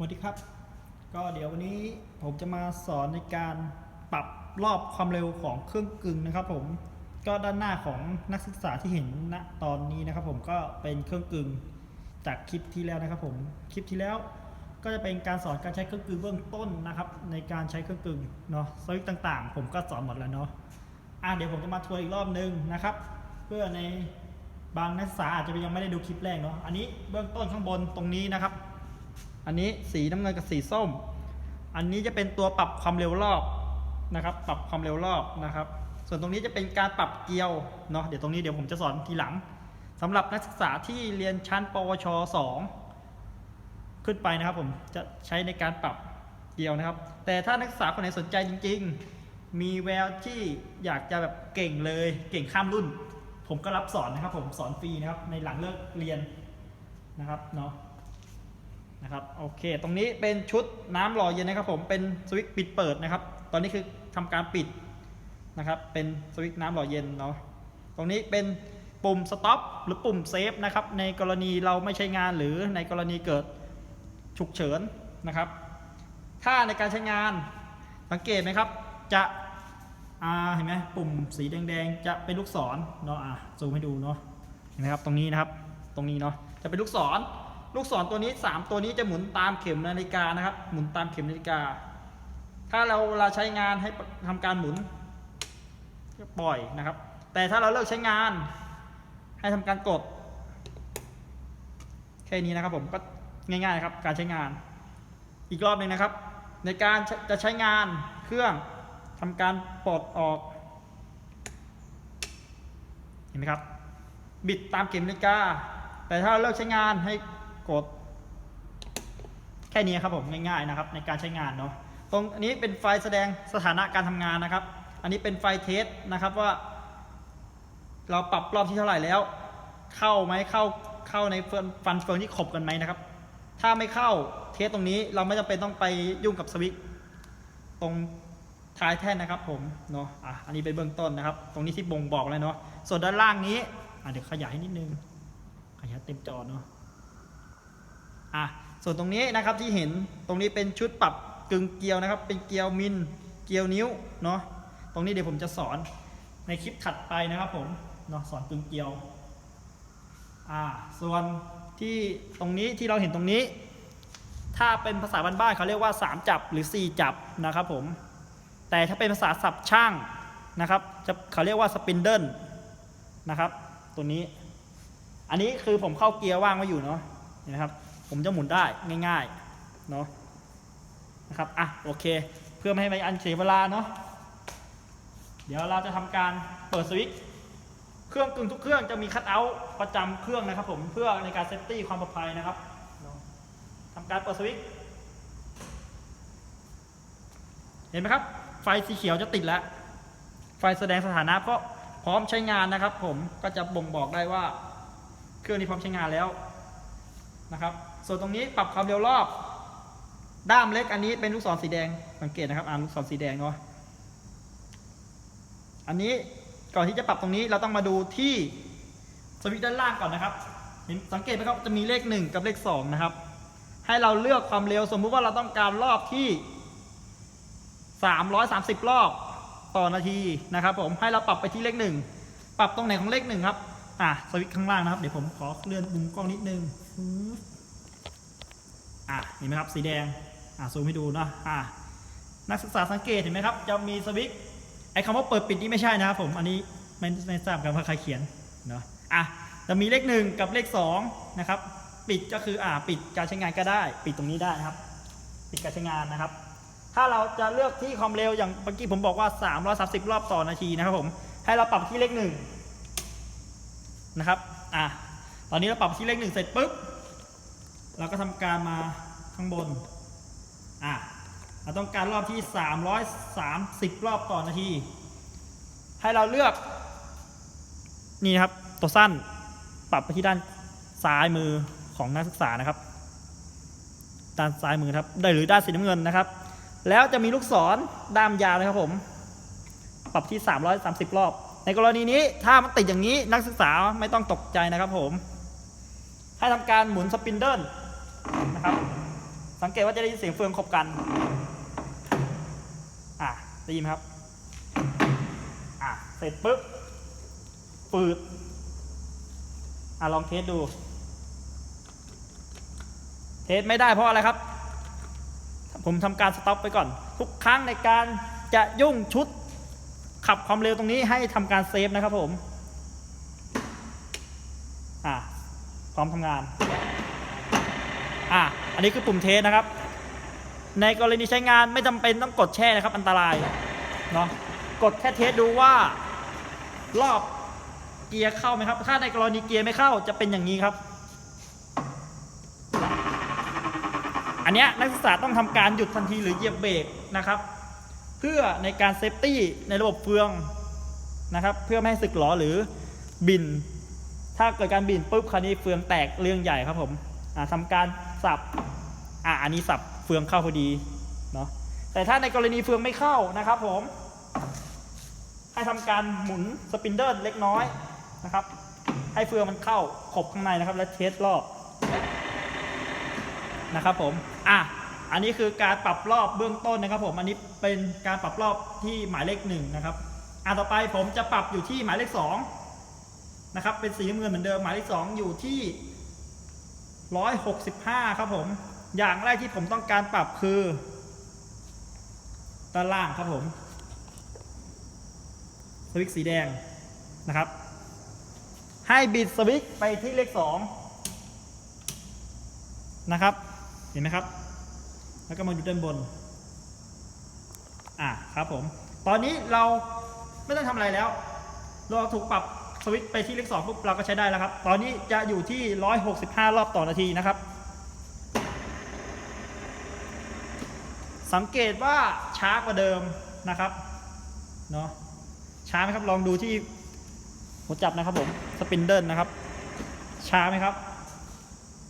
สวัสดีครับ ก็เดี๋ยววันนี้ผมจะมาสอนในการปรับรอบความเร็วของเครื่องกึ่งนะครับ ผมก็ด้านหน้าของนักศึกษาที่เห็นณตอนนี้นะครับ ผมก็เป็นเครื่องกึ่งจากคลิปที่แล้วนะครับ ผมคลิปที่แล้วก็จะเป็นการสอนการใช้เครื่องกึ่งเบื้องต้นนะครับ ในการใช้เครื่องกึ่งเนาะสวิตต่างๆ ผมก็สอนหมดแล้วเนาะอะเดี๋ยวผมจะมาทวนอีกรอบนึงนะครับ เพื่อในบางนักศึกษาอาจจะยังไม่ได้ดูคลิปแรกเนาะอันนี้เบื้องต้นข้างบนตรงนี้นะครับ อันนี้สีน้ำเงินกับสีส้ม อันนี้จะเป็นตัวปรับความเร็วรอบนะครับ ปรับความเร็วรอบนะครับ ส่วนตรงนี้จะเป็นการปรับเกลียวเนาะเดี๋ยวตรงนี้เดี๋ยวผมจะสอนทีหลังสำหรับนักศึกษาที่เรียนชั้น ปวช 2 ขึ้นไปนะครับผมจะใช้ในการปรับเกลียวนะครับ แต่ถ้านักศึกษาคนไหนสนใจจริง ๆ มีแววที่อยากจะแบบเก่งเลยเก่งข้ามรุ่น ผมก็รับสอนนะครับผมสอนฟรีนะครับในหลังเลิกเรียนนะครับเนาะ นะครับโอเค ตรงนี้เป็นชุดน้ำหล่อเย็นนะครับผมเป็นสวิตช์ปิดเปิดนะครับ ตอนนี้คือทำการปิดนะครับ เป็นสวิตช์น้ำหล่อเย็นเนาะตรงนี้เป็นปุ่มสต็อปหรือปุ่มเซฟนะครับ ในกรณีเราไม่ใช้งานหรือในกรณีเกิดฉุกเฉินนะครับถ้าในการใช้งานสังเกตไหมครับ จะเห็นไหมปุ่มสีแดงๆ จะเป็นลูกศรเนาะอะซูมให้ดูเนาะเห็นไหมครับตรงนี้นะครับ ตรงนี้เนาะจะเป็นลูกศร ลูกศรตัวนี้ 3 ตัวนี้จะหมุนตามเข็มนาฬิกานะครับ หมุนตามเข็มนาฬิกา ถ้าเราเวลาใช้งานให้ทำการหมุนปล่อยนะครับ แต่ถ้าเราเลิกใช้งาน ให้ทำการกด แค่นี้นะครับผมก็ง่ายๆครับ การใช้งาน อีกรอบหนึ่งนะครับ ในการจะใช้งานเครื่องทำการปลดออกเห็นไหมครับ บิดตามเข็มนาฬิกา แต่ถ้าเราเลิกใช้งานให้ กด แค่นี้ครับผมง่ายๆนะครับ ในการใช้งานเนาะตรงอันนี้เป็นไฟล์แสดงสถานะการทำงานนะครับ อันนี้เป็นไฟล์เทสนะครับว่า เราปรับรอบที่เท่าไหร่แล้ว เข้าไหมเข้าเข้าในฟ,ฟันเฟืองที่ขบกันไหมนะครับ ถ้าไม่เข้าเทสตรงนี้เราไม่จำเป็นต้องไปยุ่งกับสวิตตรงท้ายแท่นนะครับผมเนาะอะอันนี้เป็นเบื้องต้นนะครับ ตรงนี้ที่บ่งบอกเลยเนาะส่วนด้านล่างนี้อะเดี๋ยวขยายให้นิดนึงขยายเต็มจอเนาะ อะส่วนตรงนี้นะครับที่เห็นตรงนี้เป็นชุดปรับกึ่งเกลียวนะครับ เป็นเกลียวมินเกลียวนิ้วเนาะตรงนี้เดี๋ยวผมจะสอนในคลิปถัดไปนะครับผมเนาะสอนกึ่งเกลียวอ่าส่วนที่ตรงนี้ที่เราเห็นตรงนี้ ถ้าเป็นภาษาบ้านๆเขาเรียกว่า 3 จับหรือ 4 จับนะครับผมแต่ถ้าเป็นภาษาศัพท์ช่างนะครับจะเขาเรียกว่าสปินเดิลนะครับ ตัวนี้ อันนี้คือผมเข้าเกียร์ว่างไว้อยู่เนาะเห็นไหมครับ ผมจะหมุนได้ง่ายๆเนาะนะครับอะโอเค เพื่อไม่ให้ไปอันเสียเวลาเนาะเดี๋ยวเราจะทำการเปิดสวิตช์เครื่องกึ่งทุกเครื่องจะมีคัทเอาท์ประจำเครื่องนะครับ ผมเพื่อในการเซฟตี้ความปลอดภัยนะครับเนาะทำการเปิดสวิตช์เห็นไหมครับ ไฟสีเขียวจะติดแล้ว ไฟแสดงสถานะเพราะพร้อมใช้งานนะครับ ผมก็จะบ่งบอกได้ว่า เครื่องนี้พร้อมใช้งานแล้วนะครับ ส่วนตรงนี้ปรับความเร็วรอบ ด้ามเล็กอันนี้เป็นลูกศรสีแดง สังเกตนะครับอ่านลูกศรสีแดงเนาะ อันนี้ก่อนที่จะปรับตรงนี้เราต้องมาดูที่สวิตช์ด้านล่างก่อนนะครับ เห็นสังเกตไหมครับจะมีเลข 1 กับเลข 2 นะครับ ให้เราเลือกความเร็วสมมุติว่าเราต้องการรอบที่ 330 รอบต่อนาทีนะครับ ผมให้เราปรับไปที่เลข 1 ปรับตรงไหนของเลข 1 ครับ อะสวิตช์ข้างล่างนะครับ เดี๋ยวผมขอเลื่อนมุมกล้องนิดนึง อะเห็นไหมครับสีแดงอะซูมให้ดูเนาะอะนักศึกษาสังเกตเห็นไหมครับ จะมีสวิตช์ไอ้คำว่าเปิดปิดนี่ไม่ใช่นะครับผมอันนี้ไม่ไม่ทราบกันว่าใครเขียนเนาะอะจะมีเลขหนึ่งกับเลขสองนะครับปิดก็คืออ่าปิดการใช้งานก็ได้ ปิดตรงนี้ได้นะครับ ปิดการใช้งานนะครับ ถ้าเราจะเลือกที่ความเร็วอย่างเมื่อกี้ผมบอกว่า 330 รอบต่อนาทีนะครับผมให้เราปรับที่เลขหนึ่งนะครับอะตอนนี้เราปรับที่เลขหนึ่งเสร็จปุ๊บ เราก็ทำการมาข้างบน อะ เราต้องการรอบที่ 330 รอบต่อนาที ให้เราเลือก นี่ครับ ตัวสั้น ปรับไปที่ด้านซ้ายมือของนักศึกษานะครับ ด้านซ้ายมือครับ ได้หรือด้านสีน้ำเงินนะครับ แล้วจะมีลูกศรด้ามยาวนะครับผม ปรับที่ 330 รอบ ในกรณีนี้ถ้ามันติดอย่างนี้นักศึกษาไม่ต้องตกใจนะครับผม ให้ทำการหมุนสปินเดิล นะครับ สังเกตว่าจะได้ยินเสียงเฟืองขบกัน อะได้ยินไหมครับ อะเสร็จปุ๊บปืดอะลองเทสดู เทสไม่ได้เพราะอะไรครับ ผมทำการสต็อปไปก่อน ทุกครั้งในการจะยุ่งชุดขับความเร็วตรงนี้ให้ทำการเซฟนะครับผม อะพร้อมทำงาน อะอันนี้คือปุ่มเทสนะครับ ในกรณีใช้งานไม่จำเป็นต้องกดแช่นะครับ อันตรายเนาะกดแค่เทสดูว่ารอบเกียร์เข้าไหมครับ ถ้าในกรณีเกียร์ไม่เข้าจะเป็นอย่างนี้ครับ อันนี้นักศึกษาต้องทำการหยุดทันทีหรือเหยียบเบรกนะครับ เพื่อในการเซฟตี้ในระบบเฟืองนะครับ เพื่อไม่ให้สึกหรอหรือบิน ถ้าเกิดการบินปุ๊บคราวนี้เฟืองแตกเรื่องใหญ่ครับผมอ่าทำการ สับอ่าอันนี้สับเฟืองเข้าพอดีเนาะแต่ถ้าในกรณีเฟืองไม่เข้านะครับผม ให้ทำการหมุนสปินเดิลเล็กน้อยนะครับ ให้เฟืองมันเข้าขบข้างในนะครับ และเทสรอบนะครับผมอะอันนี้คือการปรับรอบเบื้องต้นนะครับ ผมอันนี้เป็นการปรับรอบที่หมายเลขหนึ่งนะครับอะต่อไปผมจะปรับอยู่ที่หมายเลขสองนะครับเป็นสีน้ำเงินเหมือนเดิมหมายเลขสองอยู่ที่ ร้อยหกสิบห้าครับผม อย่างแรกที่ผมต้องการปรับคือด้านล่างครับผม สวิตสีแดงนะครับ ให้บิดสวิตไปที่เลขสองนะครับ เห็นไหมครับ แล้วก็มาอยู่ด้านบน อะครับผม ตอนนี้เราไม่ต้องทำอะไรแล้ว เราถูกปรับ วิตไปที่เลขสองปุ๊บเราก็ใช้ได้แล้วครับ ตอนนี้จะอยู่ที่ 165 รอบต่อนาทีนะครับ สังเกตว่าช้ากว่าเดิมนะครับเนาะช้าไหมครับลองดูที่หัวจับนะครับผมสปินเดิลนะครับ ช้าไหมครับ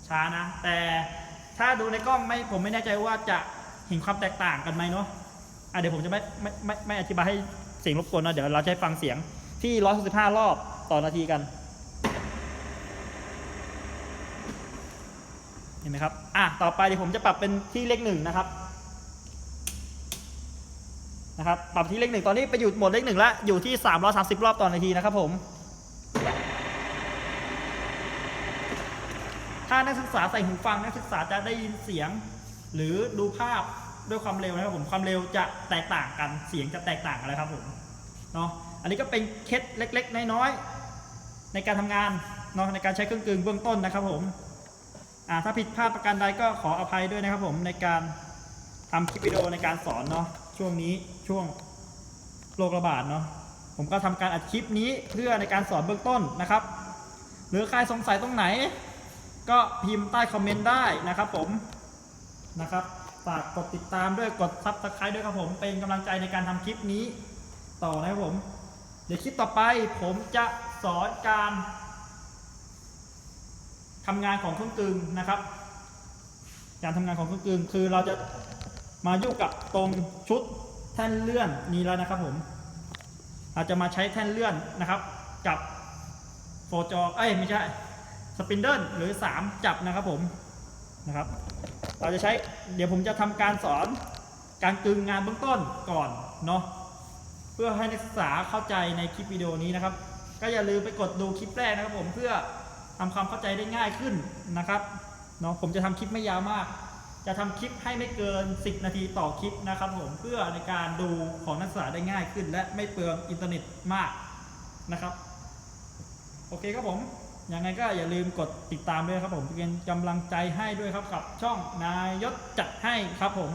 ช้านะ แต่ถ้าดูในกล้องไม่ผมไม่แน่ใจว่าจะเห็นความแตกต่างกันไหมเนาะะเดี๋ยวผมจะไม่ไม่ไม่ไม่อธิบายให้เสียงรบกวนนะเดี๋ยวเราจะให้ฟังเสียงที่ 165 รอบ ต่อนาทีกัน เห็นไหมครับ อะ ต่อไปเดี๋ยวผมจะปรับเป็นที่เลขหนึ่งนะครับ นะครับ ปรับที่เลขหนึ่งตอนนี้ไปอยู่โหมดเลขหนึ่งแล้ว อยู่ที่330รอบต่อนาทีนะครับผม ถ้านักศึกษาใส่หูฟังนักศึกษาจะได้ยินเสียง หรือดูภาพด้วยความเร็วนะครับผม ความเร็วจะแตกต่างกัน เสียงจะแตกต่างกันเลยครับผม เนาะอันนี้ก็เป็นเคล็ดเล็ก ๆ น้อยๆ ในการทำงานเนาะในการใช้เครื่องกลึงเบื้องต้นนะครับผมอ่าถ้าผิดพลาดประการใดก็ขออภัยด้วยนะครับผมในการทำคลิปวิดีโอในการสอนเนาะช่วงนี้ช่วงโรคระบาดเนาะผมก็ทำการอัดคลิปนี้เพื่อในการสอนเบื้องต้นนะครับ หรือใครสงสัยตรงไหน ก็พิมพ์ใต้คอมเมนต์ได้นะครับผมนะครับฝากกดติดตามด้วยกดซับสไครต์ด้วยครับผมเป็นกำลังใจในการทำคลิปนี้ต่อนะครับผม เดี๋ยวคลิปต่อไปผมจะ สอนการทำงานของเครื่องกลึงนะครับ การทำงานของเครื่องกลึงคือเราจะมายุ่งกับตรงชุดแท่นเลื่อนนี้แล้วนะครับผมเราจะมาใช้แท่นเลื่อนนะครับ กับโฟจอเอ้ยไม่ใช่สปินเดิลหรือ 3 จับนะครับผมนะครับ เราจะใช้เดี๋ยวผมจะทำการสอนการกึงงานเบื้องต้นก่อนเนาะเพื่อให้นักศึกษาเข้าใจในคลิปวิดีโอนี้นะครับ ก็อย่าลืมไปกดดูคลิปแรกนะครับผมเพื่อทำความเข้าใจได้ง่ายขึ้นนะครับเนาะผมจะทำคลิปไม่ยาวมาก จะทำคลิปให้ไม่เกิน 10 นาทีต่อคลิปนะครับผมเพื่อในการดูของนักศึกษาได้ง่ายขึ้น และไม่เปลืองอินเทอร์เน็ตมากนะครับ โอเคครับผมยังไงก็อย่าลืมกดติดตามด้วยครับผมเป็นกำลังใจให้ด้วยครับกับช่องนายยศจัดให้ครับผม